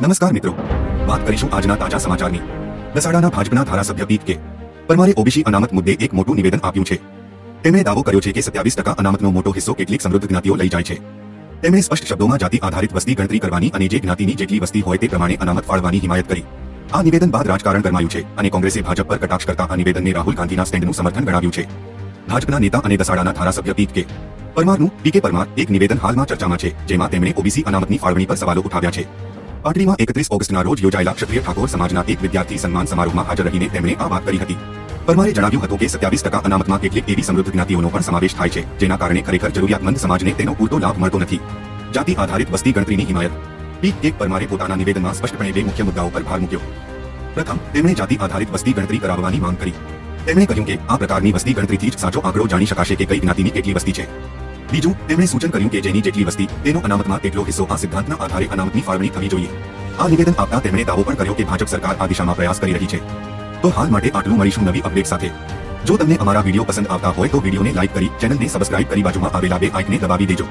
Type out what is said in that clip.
નમસ્કાર મિત્રો. વાત કરીશું આજના તાજા સમાચારની. દસાડાના ભાજપના ધારાસભ્ય પીટ કે. પરમારે ઓબીસી અનામત મુદ્દે એક મોટું નિવેદન આપ્યું છે. તેમણે દાવો કર્યો છે કે સત્યાવીસ ટકા અનામતનો મોટો હિસ્સો કેટલીક સમૃદ્ધ જ્ઞાતિઓ લઈ જાય છે. તેમણે સ્પષ્ટ શબ્દોમાં જાતિ આધારિત વસ્તી ગણતરી કરવાની અને જે જ્ઞાતિની જેટલી વસ્તી હોય તે પ્રમાણે અનામત ફાળવાની હિમાયત કરી. આ નિવેદન બાદ રાજકારણ ગરમાયું છે અને કોંગ્રેસે ભાજપ પર કટાક્ષ કરતા આ નિવેદનને રાહુલ ગાંધીના સ્ટેન્ડનું સમર્થન ગણાવ્યું છે. ભાજપના નેતા અને દસાડાના ધારાસભ્ય પીટ કે. પરમારનું પી કે પરમાર એક નિવેદન હાલમાં ચર્ચામાં છે, જેમાં તેમણે ઓબીસી અનામતની ફાળવણી પર સવાલો ઉઠાવ્યા છે. પાટડીમાં એકત્રીસ ઓગસ્ટના રોજ યોજાયેલા ક્ષત્રિય ઠાકોર સમાજના એક વિદ્યાર્થી સન્માન સમારોહમાં હાજર રહીને તેમણે આ વાત કરી હતી. પરમારે જણાવ્યું હતું કે સત્યાવીસ ટકા અનામતમાં કેટલીક એવી સમૃદ્ધ જ્ઞાતિઓનો પણ સમાવેશ થાય છે, જેના કારણે ખરેખર જરૂરિયાતમંદ સમાજને તેનો પૂરતો લાભ મળતો નથી. જાતિ આધારિત વસ્તી ગણતરીની હિમાયત. પી. એક. પરમારે પોતાના નિવેદનમાં સ્પષ્ટપણે બે મુખ્ય મુદ્દાઓ પર ભાર મૂક્યો. પ્રથમ, તેમણે જાતિ આધારિત વસ્તી ગણતરી કરાવવાની માંગ કરી. તેમણે કહ્યું કે આ પ્રકારની વસ્તી ગણતરીથી જ સાચો આંકડો જાણી શકાશે કે કઈ જ્ઞાતિની કેટલી વસ્તી છે. બીજું, તેમણે સૂચન કર્યું કે જેની જેટલી વસ્તી, તેનો અનામતમાં તેટલો હિસ્સો આ સિદ્ધાંતના આધારે અનામતની ફાળવણી થવી જોઈએ. આ નિવેદન આપતા તેમણે દાવો પણ કર્યો કે ભાજપ સરકાર આ દિશામાં પ્રયાસ કરી રહી છે. તો હાલ માટે આટલું મળીશું નવી અપડેટ સાથે. જો તમને અમારા વીડિયો પસંદ આવતા હોય તો વિડીયોને લાઇક કરી, ચેનલને સબસ્ક્રાઇબ કરી બાજુમાં આવેલા બે આઇકને દબાવી દેજો.